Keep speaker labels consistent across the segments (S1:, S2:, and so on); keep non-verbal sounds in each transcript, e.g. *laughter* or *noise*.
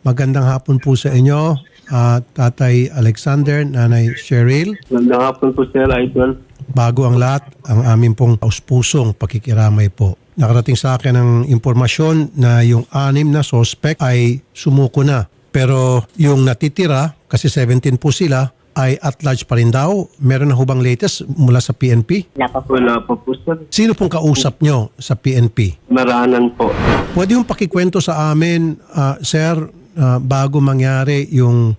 S1: Magandang hapon po sa inyo, ah, Tatay Alexander, Nanay Cheryl.
S2: Magandang hapon po, Sir Idol.
S1: Bago ang lahat, ang aming pong auspusong pakikiramay po. Nakarating sa akin ang impormasyon na yung anim na suspect ay sumuko na. Pero yung natitira, kasi 17 po sila, ay at large pa rin daw. Meron na hubang latest mula sa PNP.
S3: Wala pa po.
S2: Wala pa po, Sir.
S1: Sino pong kausap nyo sa PNP?
S2: Maranan po.
S1: Pwede yung pakikwento sa amin, ah, sir, ah, bago mangyari yung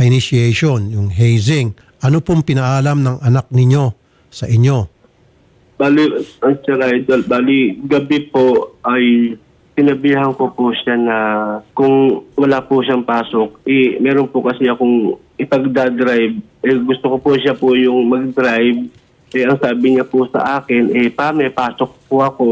S1: initiation, yung hazing. Ano pong pinaalam ng anak ninyo sa inyo?
S2: Bali, Sir Idol, bali, gabi po ay sinabihan ko po siya na kung wala po siyang pasok, eh, meron po kasi akong ipagdadrive. Eh, gusto ko po siya po yung mag-drive. Eh, ang sabi niya po sa akin, eh, pa, may pasok po ako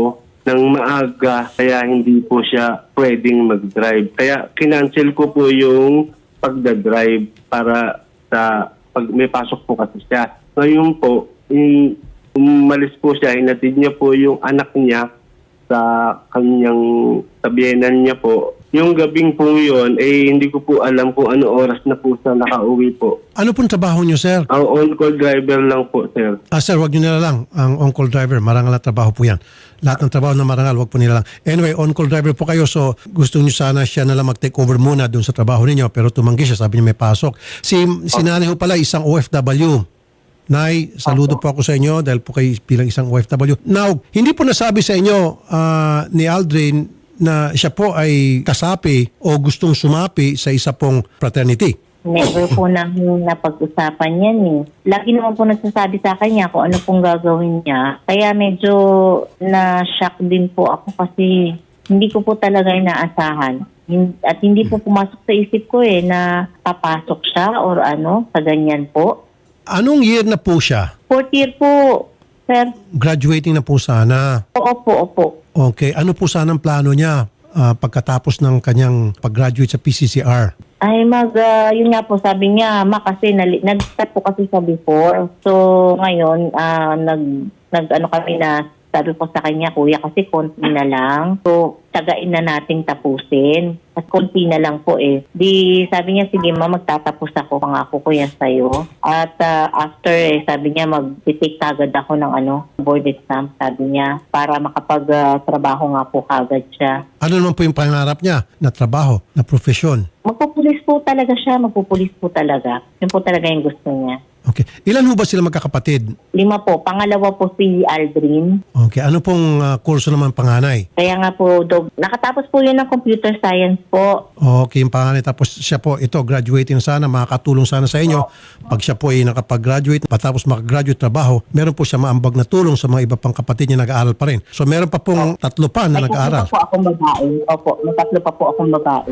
S2: ng maaga, kaya hindi po siya pwedeng mag-drive. Kaya kinancel ko po yung pagdadrive para sa pag may pasok po kasi siya. Ngayon po, yung umalis po siya, hinatid niya po yung anak niya sa kanyang tabiyanan niya po. Yung gabing po yun, eh hindi ko po alam kung ano oras na po siya nakauwi po.
S1: Ano pong trabaho nyo, sir?
S2: Ang on-call driver lang po, sir.
S1: Ah, sir, wag nyo nila lang. Ang on-call driver, marangal na trabaho po yan. Lahat ng trabaho na marangal, wag po nila lang. Anyway, on-call driver po kayo, so gusto nyo sana siya na lang mag-take over muna doon sa trabaho ninyo, pero tumanggi siya, sabi niya may pasok. Si, si nanay ho pala, isang OFW. Nay, saludo po ako sa inyo dahil po kayo bilang isang OFW. Now, hindi po nasabi sa inyo ah, ni Aldrin na siya po ay kasapi o gustong sumapi sa isa pong fraternity.
S3: Never po *laughs* namin napag-usapan yan eh. Lagi naman po nagsasabi sa kanya kung ano pong gagawin niya. Kaya medyo na-shock din po ako kasi hindi ko po talaga inaasahan. At hindi po pumasok sa isip ko eh na papasok siya or ano, sa ganyan po.
S1: Anong year na po siya?
S3: Fourth year po, sir.
S1: Graduating na po sana.
S3: Opo, opo.
S1: Okay, ano po sana ang plano niya ah, pagkatapos ng kanyang pag-graduate sa PCCR?
S3: Ay mag, ah, yun nga po sabi niya, ma kasi nali- nag-start po kasi sa before. So ngayon, ah, nag, nag ano kami na, sabi ko sa kanya, kuya kasi konti na lang. So tagain na nating tapusin. At konti na lang po eh. Di sabi niya, sige ma, magtatapos ako, pangako ko yan sa'yo. At ah, after eh, sabi niya, mag-take agad ako ng ano, board exam, sabi niya, para makapag-trabaho nga po kagad siya.
S1: Ano naman po yung pangarap niya na trabaho, na profesyon?
S3: Magpupulis po talaga siya, magpupulis po talaga. Yun po talaga yung gusto niya.
S1: Okay. Ilan ho ba sila magkakapatid?
S3: Lima po. Pangalawa po si Aldrin.
S1: Okay. Ano pong ah, kurso naman panganay?
S3: Kaya nga po, dog, nakatapos po yun ng computer science po.
S1: Okay, yung panganay. Tapos siya po, ito, graduating sana, makakatulong sana sa inyo. Pag siya po ay nakapag-graduate, patapos makagraduate trabaho, meron po siya maambag na tulong sa mga iba pang kapatid niya nag-aaral pa rin. So meron pa pong tatlo pa na
S3: May
S1: nag-aaral.
S3: pa po akong babae. Opo, may tatlo pa po akong babae.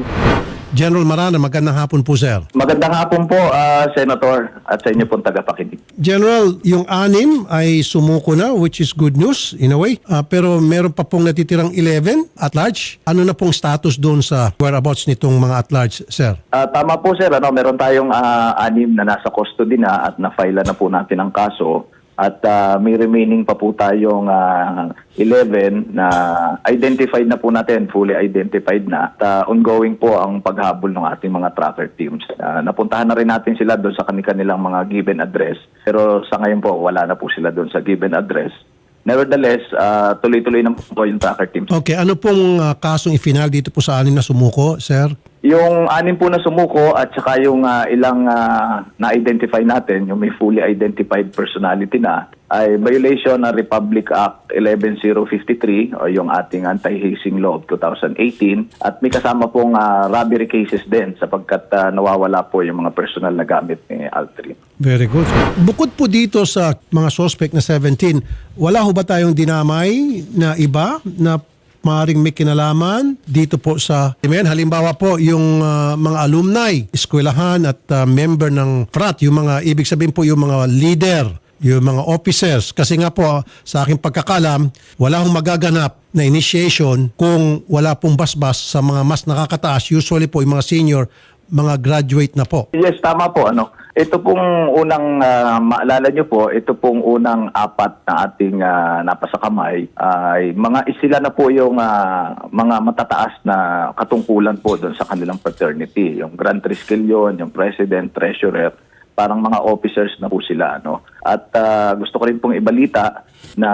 S1: General Marana, magandang hapon po, sir.
S4: Magandang hapon po, ah, Senator, at sa inyo pong tagapakinig.
S1: General, yung anim ay sumuko na, which is good news in a way. Ah, pero meron pa pong natitirang 11 at large. Ano na pong status doon sa whereabouts nitong mga at large, sir?
S4: Ah, tama po, sir. Ano, meron tayong ah, anim na nasa custody na at na-file na po natin ang kaso. At ah, may remaining pa po tayong ah, 11 na identified na po natin, fully identified na. At ah, ongoing po ang paghabol ng ating mga tracker teams. Ah, napuntahan na rin natin sila doon sa kanilang mga given address. Pero sa ngayon po, wala na po sila doon sa given address. Nevertheless, ah, tuloy-tuloy na po yung tracker teams.
S1: Okay, ano pong ah, kasong ifinal dito po sa anim na sumuko, sir?
S4: Yung anim po na sumuko at saka yung ah, ilang ah, na-identify natin, yung may fully identified personality na, ay violation ng Republic Act 11053 o yung ating anti-hazing law of 2018 at may kasama pong ah, robbery cases din sapagkat ah, nawawala po yung mga personal na gamit ni Altrin.
S1: Very good. Bukod po dito sa mga suspect na 17, wala ho ba tayong dinamay na iba na maaaring may kinalaman dito po sa Amen. Halimbawa po yung ah, mga alumni, eskwelahan at ah, member ng frat, yung mga ibig sabihin po yung mga leader, yung mga officers. Kasi nga po sa aking pagkakalam, wala hong magaganap na initiation kung wala pong basbas sa mga mas nakakataas. Usually po yung mga senior, mga graduate na po.
S4: Yes, tama po. Ano. Ito pong unang ah, maalala nyo po, ito pong unang apat na ating ah, napasakamay ay mga sila na po yung ah, mga matataas na katungkulan po doon sa kanilang fraternity. Yung Grand Triskelion, yung President, Treasurer, parang mga officers na po sila. No? At ah, gusto ko rin pong ibalita na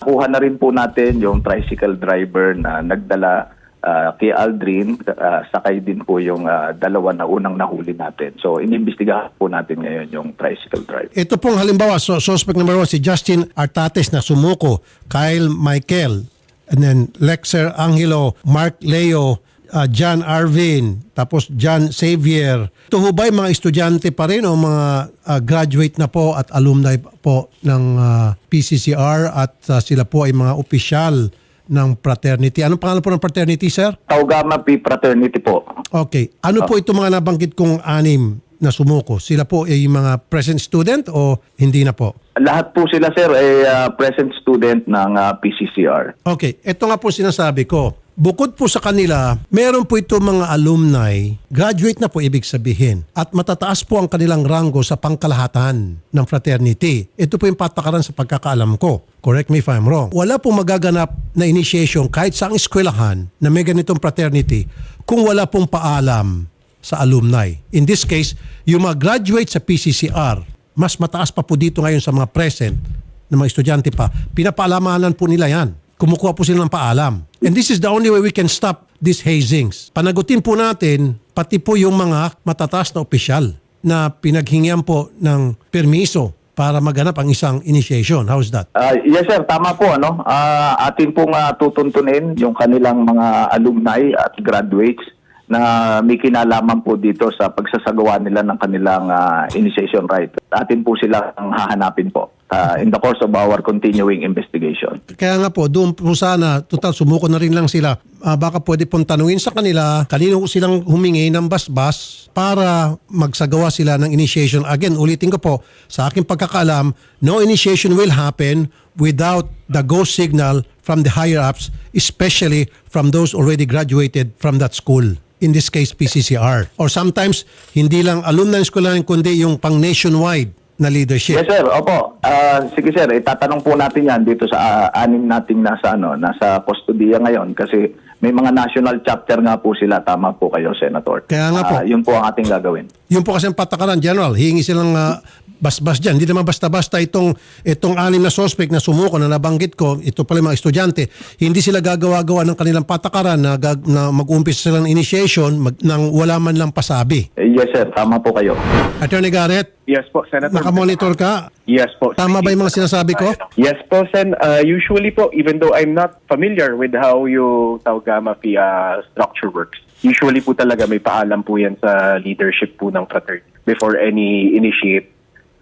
S4: kuha na rin po natin yung tricycle driver na nagdala ah, kay Aldrin, ah, sakay din po yung ah, dalawa na unang nahuli natin. So, inimbestigahan po natin ngayon yung tricycle driver.
S1: Ito pong halimbawa, so, suspect number one, si Justin Artates na sumuko, Kyle Michael, and then Lexer Angelo, Mark Leo, uh, John Arvin, tapos John Xavier. Ito ho ba mga estudyante pa rin o mga uh, graduate na po at alumni po ng uh, PCCR at uh, sila po ay mga opisyal ng fraternity. Anong pangalan po ng fraternity, sir?
S4: Taugama P. Fraternity po.
S1: Okay. Ano po itong mga nabanggit kong anim na sumuko? Sila po ay mga present student o hindi na po?
S4: Lahat po sila, sir, ay ah, present student ng ah, PCCR.
S1: Okay, ito nga po sinasabi ko. Bukod po sa kanila, meron po ito mga alumni, graduate na po ibig sabihin, at matataas po ang kanilang ranggo sa pangkalahatan ng fraternity. Ito po yung patakaran sa pagkakaalam ko. Correct me if I'm wrong. Wala pong magaganap na initiation kahit sa ang eskwelahan na may ganitong fraternity kung wala pong paalam sa alumni. In this case, yung mga graduate sa PCCR, mas mataas pa po dito ngayon sa mga present na mga estudyante pa, pinapaalamanan po nila yan. Kumukuha po sila ng paalam. And this is the only way we can stop these hazings. Panagutin po natin pati po yung mga matataas na opisyal na pinaghingian po ng permiso para maganap ang isang initiation. How's that?
S4: Ah, yes, sir. Tama po. Ano? Ah, atin pong ah, tutuntunin yung kanilang mga alumni at graduates na may kinalaman po dito sa pagsasagawa nila ng kanilang ah, initiation right. Atin po sila ang hahanapin po ah, in the course of our continuing investigation.
S1: Kaya nga po, doon po sana, total sumuko na rin lang sila. Ah, baka pwede pong tanungin sa kanila, kanino silang humingi ng basbas para magsagawa sila ng initiation. Again, ulitin ko po, sa aking pagkakaalam, no initiation will happen without the go signal from the higher ups, especially from those already graduated from that school. In this case, PCCR. Or sometimes, hindi lang alumni school lang, kundi yung pang nationwide na leadership.
S4: Yes, sir. Opo. Ah, sige, sir. Itatanong po natin yan dito sa ah, anim nating nasa, ano, nasa kustodiya ngayon kasi may mga national chapter nga po sila. Tama po kayo, Senator.
S1: Kaya nga po.
S4: Ah, yun po ang ating gagawin.
S1: Yung po kasi ang patakaran, General, hihingi silang ah, basbas dyan. Hindi naman basta-basta itong, itong anim na suspect na sumuko na nabanggit ko, ito pala yung mga estudyante, hindi sila gagawa-gawa ng kanilang patakaran na, gag, na mag-umpisa sila ng initiation mag, nang wala man lang pasabi.
S4: Eh, yes, sir. Tama po kayo.
S1: Attorney Garrett,
S5: Yes po, Senator.
S1: nakamonitor ka.
S5: Yes po.
S1: Tama ba yung mga sinasabi ko?
S5: Yes po, Sen. Uh, usually po, even though I'm not familiar with how yung Taugama PIA structure works, usually po talaga may paalam po yan sa leadership po ng fraternity before any initiate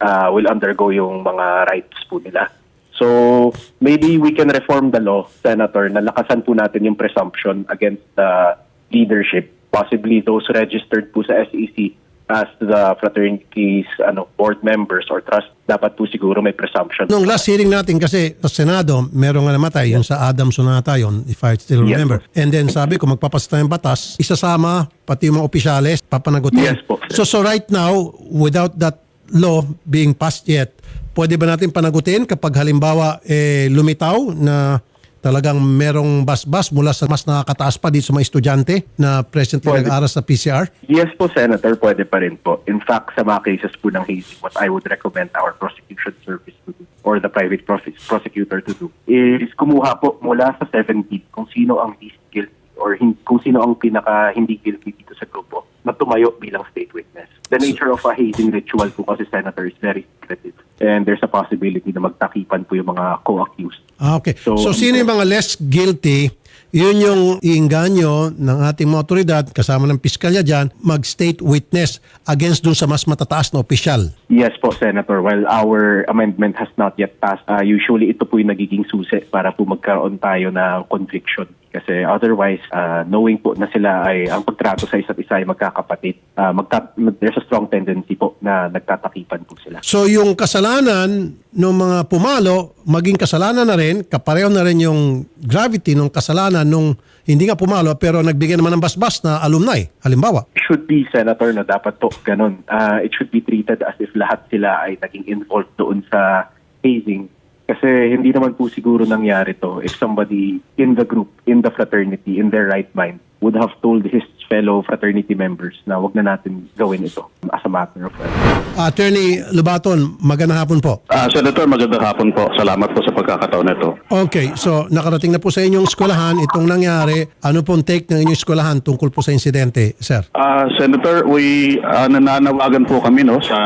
S5: uh, will undergo yung mga rights po nila. So, maybe we can reform the law, Senator, na lakasan po natin yung presumption against the leadership, possibly those registered po sa SEC as the fraternity's ano, board members or trust, dapat po siguro may presumption.
S1: Nung last hearing natin kasi sa Senado, meron nga namatay, yung sa Adam Sonata yon if I still
S5: Yes,
S1: remember. And then sabi ko, magpapasa tayong batas, isasama pati yung mga opisyales, papanagutin.
S5: Yes po,
S1: So, so right now, without that law being passed yet, pwede ba natin panagutin kapag halimbawa eh, lumitaw na talagang merong basbas mula sa mas nakakataas pa dito sa mga estudyante na presently
S5: Pwede.
S1: nag-aaral sa PCR?
S5: Yes po, Senator, pwede pa rin po. In fact, sa mga cases po ng hazing, what I would recommend our prosecution service to do or the private prose- prosecutor to do is kumuha po mula sa 17 kung sino ang least guilty or hin- kung sino ang pinaka hindi guilty dito sa grupo na tumayo bilang state witness. The nature of a hazing ritual po kasi, Senator, is very secretive. And there's a possibility na magtakipan po yung mga co-accused.
S1: Ah, okay. So,
S5: So,
S1: sino yung mga less guilty, yun yung iinganyo ng ating mga otoridad, kasama ng piskalya dyan, mag-state witness against dun sa mas matataas na opisyal.
S5: Yes po, Senator. While our amendment has not yet passed, uh, usually ito po yung nagiging susi para po magkaroon tayo ng conviction. Kasi otherwise, uh, knowing po na sila ay ang pagtrato sa isa't isa ay magkakapatid, uh, magta- there's a strong tendency po na nagtatakipan po sila.
S1: So yung kasalanan ng mga pumalo, maging kasalanan na rin, kapareho na rin yung gravity ng kasalanan nung hindi nga pumalo pero nagbigay naman ng basbas na alumni, halimbawa.
S5: should be, Senator, na dapat po ganun. Uh, it should be treated as if lahat sila ay naging involved doon sa hazing. Kasi hindi naman po siguro nangyari to if somebody in the group, in the fraternity, in their right mind, would have told his fellow fraternity members na wag na natin gawin ito as a matter of fact.
S1: Attorney Lubaton, magandang hapon po.
S6: Ah, Senator, magandang hapon po. Salamat po sa pagkakataon nito.
S1: Okay, so nakarating na po sa inyong eskwelahan itong nangyari. Ano pong take ng inyong eskwelahan tungkol po sa insidente, sir?
S6: Ah, Senator, we ah, nananawagan po kami no sa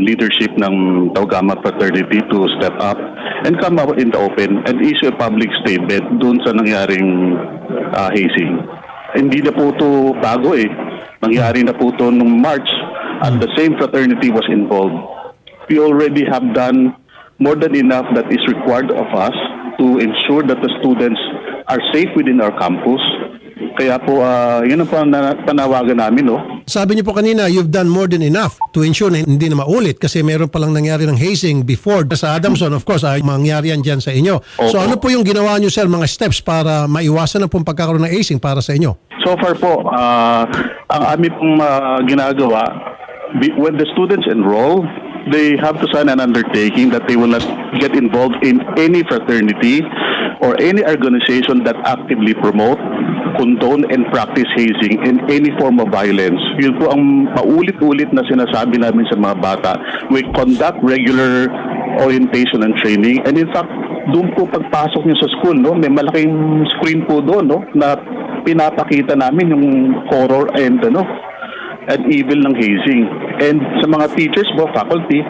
S6: leadership ng Taugama Fraternity to step up and come out in the open and issue a public statement dun sa nangyaring ah, hazing. Hindi na po ito bago eh. Nangyari na po ito nung March and the same fraternity was involved. We already have done more than enough that is required of us to ensure that the students are safe within our campus. Kaya po, ah, yun ang pana- panawagan namin, no?
S1: Sabi niyo po kanina, you've done more than enough to ensure na hindi na maulit kasi meron palang nangyari ng hazing before. Sa Adamson, of course, ay mangyari yan dyan sa inyo. So
S6: Opo.
S1: ano po yung ginawa niyo, sir, mga steps para maiwasan na pong pagkakaroon ng hazing para sa inyo?
S6: So far po, ah, ang aming pong ah, ginagawa, be- when the students enroll, they have to sign an undertaking that they will not get involved in any fraternity or any organization that actively promote, condone, and practice hazing in any form of violence. Yun po ang paulit-ulit na sinasabi namin sa mga bata. We conduct regular orientation and training. And in fact, doon po pagpasok niyo sa school, no, may malaking screen po doon, no, na pinapakita namin yung horror and ano and evil ng hazing. And sa mga teachers po, faculty,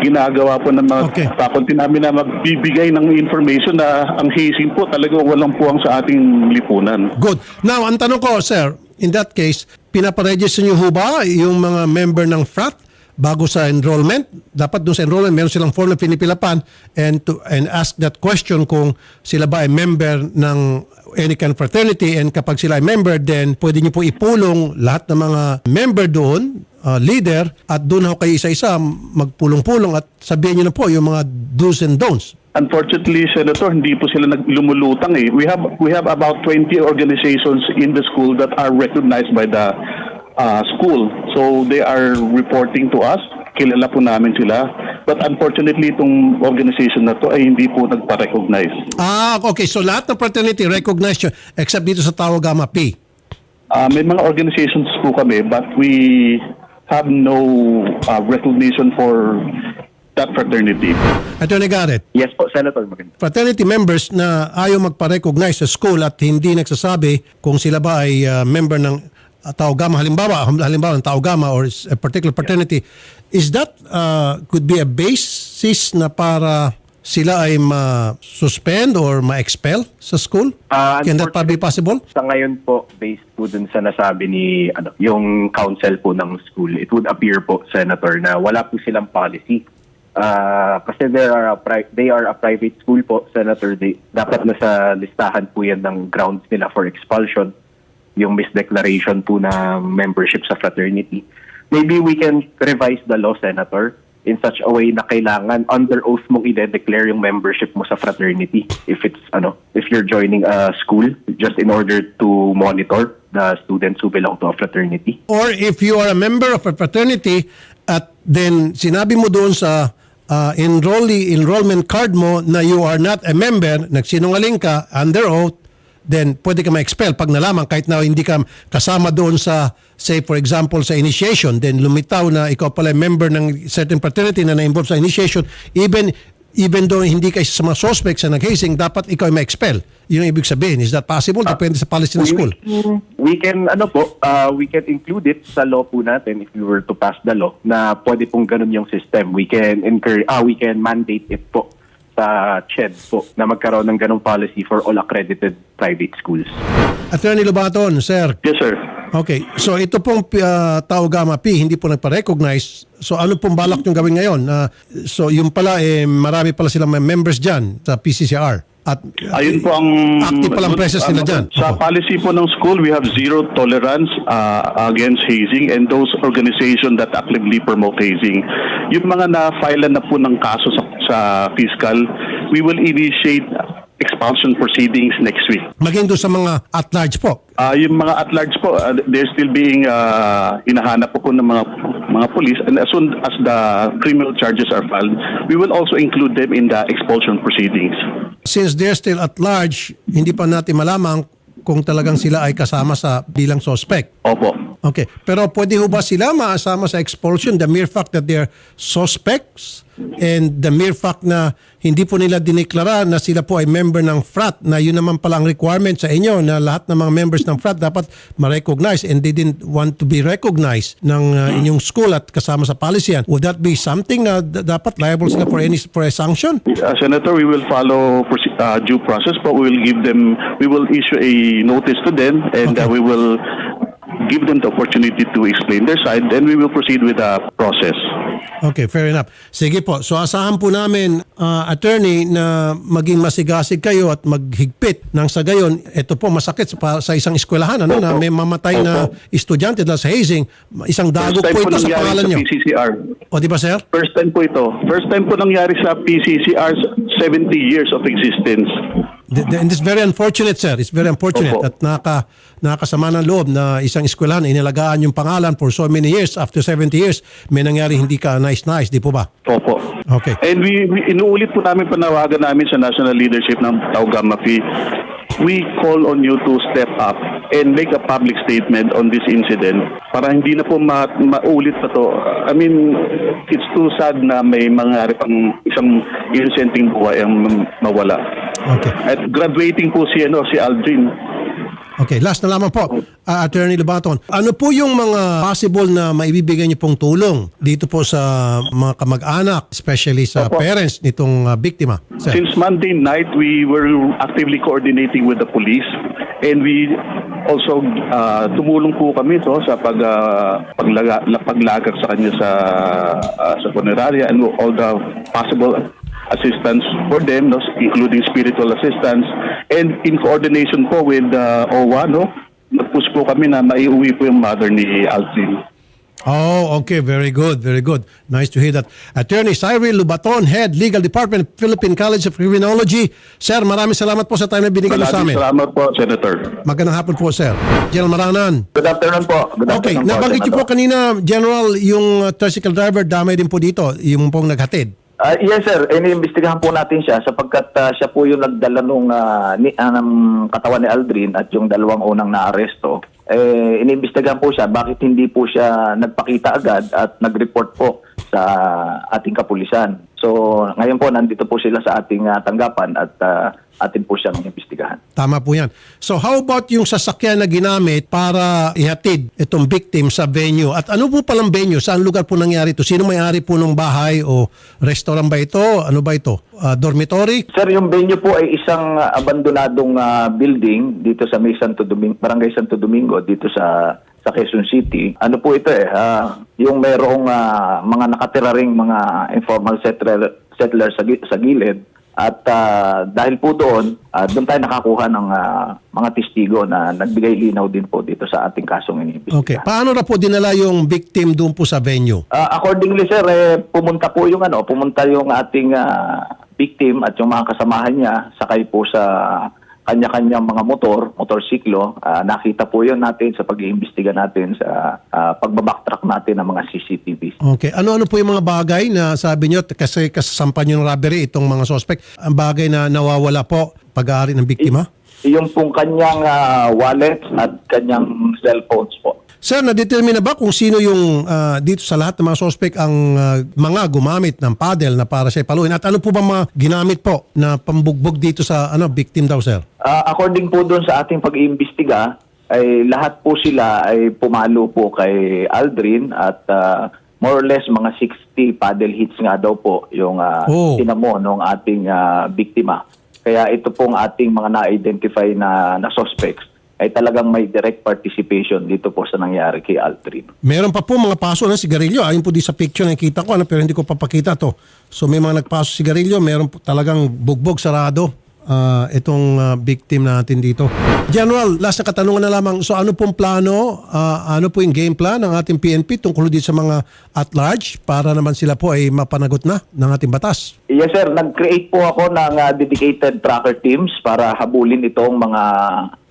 S6: ginagawa po ng mga
S1: Okay.
S6: faculty namin na magbibigay ng information na ang hazing po talaga walang puwang sa ating lipunan.
S1: Good. Now, ang tanong ko, sir, in that case, pinaparegister niyo ho ba yung mga member ng frat bago sa enrollment? Dapat doon sa enrollment, meron silang form na pinipilapan and, to, and ask that question kung sila ba ay member ng any kind of fraternity and kapag sila ay member, then pwede niyo po ipulong lahat ng mga member doon, uh, leader, at doon ho kayo isa-isa magpulong-pulong at sabihin niyo na po yung mga do's and don'ts.
S6: Unfortunately, Senator, hindi po sila naglumulutang eh. We have we have about 20 organizations in the school that are recognized by the uh, school. So they are reporting to us. Kilala po namin sila. But unfortunately, itong organization na to ay hindi po nagpa-recognize.
S1: Ah, okay. So lahat ng fraternity recognized yun except dito sa Tao Gamma P.
S6: Uh, may mga organizations po kami but we have no uh, recognition for that fraternity.
S1: Attorney Garrett,
S5: Yes po, Senator, maganda.
S1: fraternity members na ayaw magpa-recognize sa school at hindi nagsasabi kung sila ba ay uh, member ng uh, Tau Gamma halimbawa halimbawa ng Tau Gamma or is a particular fraternity is that uh, could be a basis na para sila ay ma-suspend or ma-expel sa school?
S5: Ah,
S1: Can that be possible?
S5: Sa ngayon po, based po dun sa nasabi ni ano, yung council po ng school, it would appear po, Senator, na wala po silang policy. Ah, kasi they are, a pri- they are a private school po, Senator. They, dapat nasa listahan po yan ng grounds nila for expulsion. Yung misdeclaration po na membership sa fraternity. Maybe we can revise the law, Senator, in such a way na kailangan under oath mong i-declare yung membership mo sa fraternity if it's ano if you're joining a school just in order to monitor the students who belong to a fraternity
S1: Or if you are a member of a fraternity at then sinabi mo doon sa uh, enrollee enrollment card mo na you are not a member, nagsinungaling ka under oath, then pwede ka ma-expel pag nalaman kahit na hindi ka kasama doon sa say for example sa initiation then lumitaw na ikaw pala member ng certain fraternity na na-involve sa initiation even even though hindi ka sa mga suspects na nag-hazing dapat ikaw ay ma-expel. Yun ang ibig sabihin. Is that possible? Depende sa policy ng school.
S5: we can ano po uh, we can include it sa law po natin if we were to pass the law na pwede pong ganun yung system. We can encourage ah we can mandate it po sa CHED po na magkaroon ng ganung policy for all accredited private schools.
S1: Attorney Lobaton sir
S6: Yes, sir.
S1: Okay. So ito pong uh, Tau Gamma P hindi po nagpa-recognize. So ano pong balak yung gawin ngayon? Uh, so yung pala eh marami pala silang members diyan sa PCCR. At uh,
S6: Ayun po ang...
S1: active palang presence nila dyan.
S6: Sa
S1: Opo.
S6: policy po ng school, we have zero tolerance uh, against hazing and those organizations that actively promote hazing. Yung mga na-file na po ng kaso sa, sa fiscal, we will initiate expulsion proceedings next week.
S1: Maging doon sa mga at-large po.
S6: Ah, yung mga at large po, ah, they're still being ah, hinahanap po po ng mga mga police and as soon as the criminal charges are filed, we will also include them in the expulsion proceedings.
S1: Since they're still at large, hindi pa natin malamang kung talagang sila ay kasama sa bilang suspect.
S6: Opo.
S1: Okay. Pero pwede ho ba sila maasama sa expulsion? The mere fact that they're suspects and the mere fact na hindi po nila diniklara na sila po ay member ng frat na yun naman pala ang requirement sa inyo na lahat ng mga members ng frat dapat ma-recognize and they didn't want to be recognized ng uh, inyong school at kasama sa policy yan. Would that be something na dapat liable sila for any for a sanction?
S6: Uh, Senator, we will follow uh, due process, but we will give them, we will issue a notice to them, and uh,
S1: Okay.
S6: we will give them the opportunity to explain their side, and we will proceed with the process.
S1: Okay, fair enough. Sige po. So asahan po namin, uh, attorney, na maging masigasig kayo at maghigpit ng sa gayon. Ito po masakit sa, pa- sa isang eskwelahan ano, na may mamatay na estudyante dahil sa hazing. Isang dagok po ito sa
S6: nangyari
S1: pangalan nyo.
S6: PCCR.
S1: O di ba sir?
S6: First time po ito. First time po nangyari sa PCCR 70 years of existence.
S1: Th- th- And it's very unfortunate, sir. It's very unfortunate
S6: Opo.
S1: at naka, nakasama ng loob na isang eskwelahan, inilagaan yung pangalan for so many years. After 70 years, may nangyari hindi ka nice-nice, di po ba?
S6: Opo.
S1: Okay.
S6: And we, we inuulit po namin panawagan namin sa national leadership ng Tau Gamma Phi. We call on you to step up and make a public statement on this incident para hindi na po ma- maulit pa to. I mean, it's too sad na may mangyari pang isang innocenting buhay ang mawala.
S1: Okay.
S6: At graduating po si ano si Aldrin.
S1: Okay, last na lamang po, uh, Attorney Lubaton. Ano po yung mga possible na maibibigay niyo pong tulong dito po sa mga kamag-anak, especially sa
S6: Opo.
S1: parents nitong uh, biktima? Sir.
S6: Since Monday night, we were actively coordinating with the police and we also uh, tumulong po kami to sa pag uh, paglaga, paglagak sa kanya sa uh, sa funeraria and all the possible assistance for them, no, including spiritual assistance and in coordination po with uh, OWA, no, nag-push po kami na maiuwi po yung mother ni Alcin.
S1: Oh, okay. Very good. Very good. Nice to hear that. Attorney Cyril Lubaton, Head Legal Department, Philippine College of Criminology. Sir, maraming salamat po sa time na binigay niyo sa
S6: Maraming
S1: amin.
S6: salamat po, Senator.
S1: Magandang hapon po, sir. General Maranan.
S4: Good afternoon po. Good
S1: Okay,
S4: afternoon po,
S1: nabanggit niyo po kanina, General, yung uh, tricycle driver, damay din po dito, yung pong naghatid.
S4: Ah, yes sir, iniimbestigahan po natin siya sapagkat ah, siya po yung nagdala nung ah, ni, ah, ng katawan ni Aldrin at yung dalawang unang naaresto. Eh, iniimbestigahan po siya bakit hindi po siya nagpakita agad at nag-report po sa ating kapulisan. So ngayon po nandito po sila sa ating ah, tanggapan at ah, atin po siyang inimbestigahan.
S1: Tama po yan. So how about yung sasakyan na ginamit para ihatid itong victim sa venue? At ano po palang venue? Saan lugar po nangyari ito? Sino may-ari po ng bahay o restaurant ba ito? Ano ba ito? Ah, dormitory?
S4: Sir, yung venue po ay isang abandonadong ah, building dito sa May Santo Domingo, Barangay Santo Domingo dito sa sa Quezon City. Ano po ito eh, ah, yung merong ah, mga nakatira ring mga informal settler, settlers sa, sa gilid at ah, dahil po doon, ah, doon tayo nakakuha ng ah, mga testigo na nagbigay linaw din po dito sa ating kasong iniimbestigahan.
S1: Okay. Paano na po dinala yung victim doon po sa venue?
S4: Ah, accordingly sir, eh, pumunta po yung ano, pumunta yung ating ah, victim at yung mga kasamahan niya sakay po sa kanya-kanyang mga motor, motorsiklo. Ah, nakita po yun natin sa pag-iimbestiga natin sa ah, pagbabacktrack natin ng mga CCTV.
S1: Okay. Ano-ano po yung mga bagay na sabi nyo, kasi kasasampan nyo ng robbery itong mga suspect, ang bagay na nawawala po pag-aari ng biktima?
S4: Yung pong kanyang ah, wallet at kanyang cellphones po.
S1: Sir, na-determine na ba kung sino yung ah, dito sa lahat ng mga suspect ang ah, mga gumamit ng paddle na para siya paluin? At ano po ba mga ginamit po na pambugbog dito sa ano victim daw, sir?
S4: Ah, according po doon sa ating pag-iimbestiga, ay lahat po sila ay pumalo po kay Aldrin at ah, more or less mga 60 paddle hits nga daw po yung uh,
S1: Oh.
S4: tinamo ng ating ah, biktima. Kaya ito pong ating mga na-identify na, na suspects ay talagang may direct participation dito po sa nangyari kay Aldrin.
S1: Meron pa po mga paso ng sigarilyo. Ayun po di sa picture na nakita ko, ano, pero hindi ko papakita to. So may mga nagpaso sigarilyo, meron po talagang bugbog sarado ah, itong ah, victim natin dito. General, last na katanungan na lamang. So ano pong plano, ah, ano po yung game plan ng ating PNP tungkol dito sa mga at large para naman sila po ay mapanagot na ng ating batas?
S4: Yes sir, nag-create po ako ng ah, dedicated tracker teams para habulin itong mga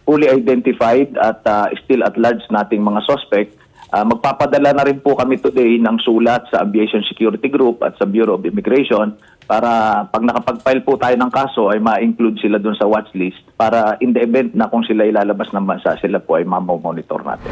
S4: fully identified at ah, still at large nating mga suspect. Ah, magpapadala na rin po kami today ng sulat sa Aviation Security Group at sa Bureau of Immigration para pag nakapag-file po tayo ng kaso ay ma-include sila dun sa watch list para in the event na kung sila ilalabas ng bansa, sila po ay mamomonitor natin.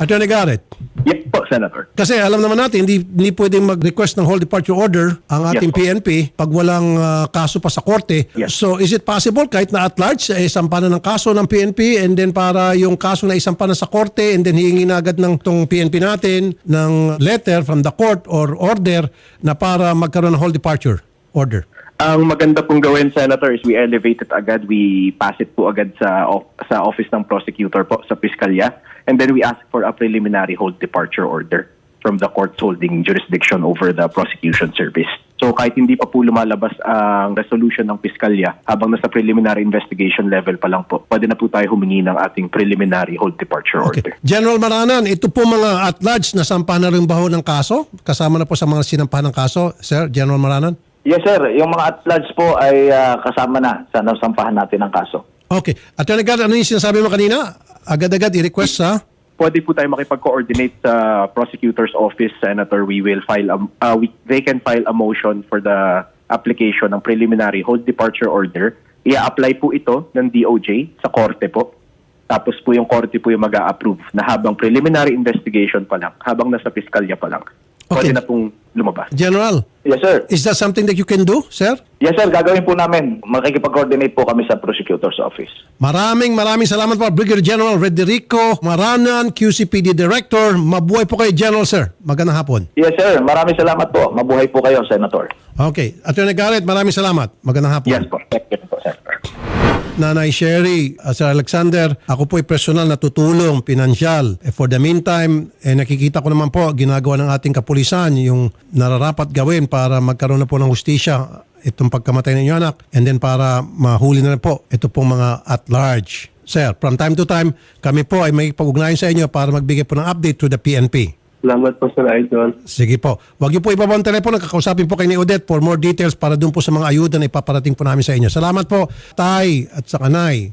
S1: Attorney Garrett,
S5: Yes po, Senator.
S1: kasi alam naman natin, hindi, hindi pwedeng mag-request ng whole departure order ang ating
S5: Yes, po.
S1: PNP pag walang ah, kaso pa sa korte.
S5: Yes.
S1: So is it possible kahit na at large, eh, sampanan ng kaso ng PNP and then para yung kaso na isampanan sa korte and then hihingi na agad ng tong PNP natin ng letter from the court or order na para magkaroon ng whole departure order?
S5: Ang maganda pong gawin, Senator, is we elevate it agad. We pass it po agad sa, sa office ng prosecutor po, sa piskalya. And then we ask for a preliminary hold departure order from the court's holding jurisdiction over the prosecution service. So kahit hindi pa po lumalabas ang resolution ng piskalya, habang nasa preliminary investigation level pa lang po, pwede na po tayo humingi ng ating preliminary hold departure order.
S1: Okay. General Maranan, ito po mga at large na sampahan na rin baho ng kaso? Kasama na po sa mga sinampahan ng kaso, Sir General Maranan?
S4: Yes sir, yung mga at large po ay ah, kasama na sa nasampahan natin ng kaso.
S1: Okay. Attorney Garrett, ano yung sinasabi mo kanina? Agad-agad i-request sa...
S5: pwede po tayo makipag-coordinate sa prosecutor's office, Senator. We will file a, uh, we, they can file a motion for the application ng preliminary hold departure order. I-apply po ito ng DOJ sa korte po. Tapos po yung korte po yung mag approve na habang preliminary investigation pa lang, habang nasa piskalya pa lang,
S1: Okay.
S5: pwede na pong lumabas.
S1: General,
S4: Yes sir.
S1: is that something that you can do, sir?
S4: Yes sir, gagawin po namin. Makikipag-coordinate po kami sa prosecutor's office.
S1: Maraming maraming salamat po, Brigadier General Rederico Maranan, QCPD Director. Mabuhay po kayo, General, sir. Magandang hapon.
S4: Yes sir, maraming salamat po. Mabuhay po kayo, Senator.
S1: Okay. Attorney Garrett, maraming salamat. Magandang hapon.
S5: Yes po. Thank you po, Senator.
S1: Nanay Sherry, uh, Sir Alexander, ako po ay personal na tutulong, pinansyal. Eh, for the meantime, eh, nakikita ko naman po, ginagawa ng ating kapulisan yung nararapat gawin para magkaroon na po ng hustisya itong pagkamatay ng inyong anak and then para mahuli na rin po ito pong mga at large. Sir, from time to time, kami po ay may pag-ugnayan sa inyo para magbigay po ng update to the PNP.
S2: Salamat po, Sir Idol.
S1: Sige po. Huwag niyo po ibaba ang telepono. Kakausapin po kay ni Odette for more details para doon po sa mga ayuda na ipaparating po namin sa inyo. Salamat po, Tay at sa Kanay.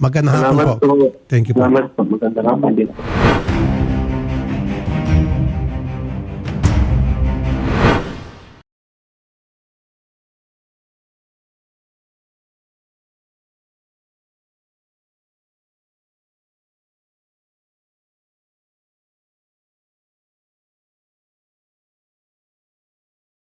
S1: Magandang hapon
S2: Salamat
S1: po.
S2: po.
S1: Thank you po.
S2: Salamat po. Magandang hapon din po.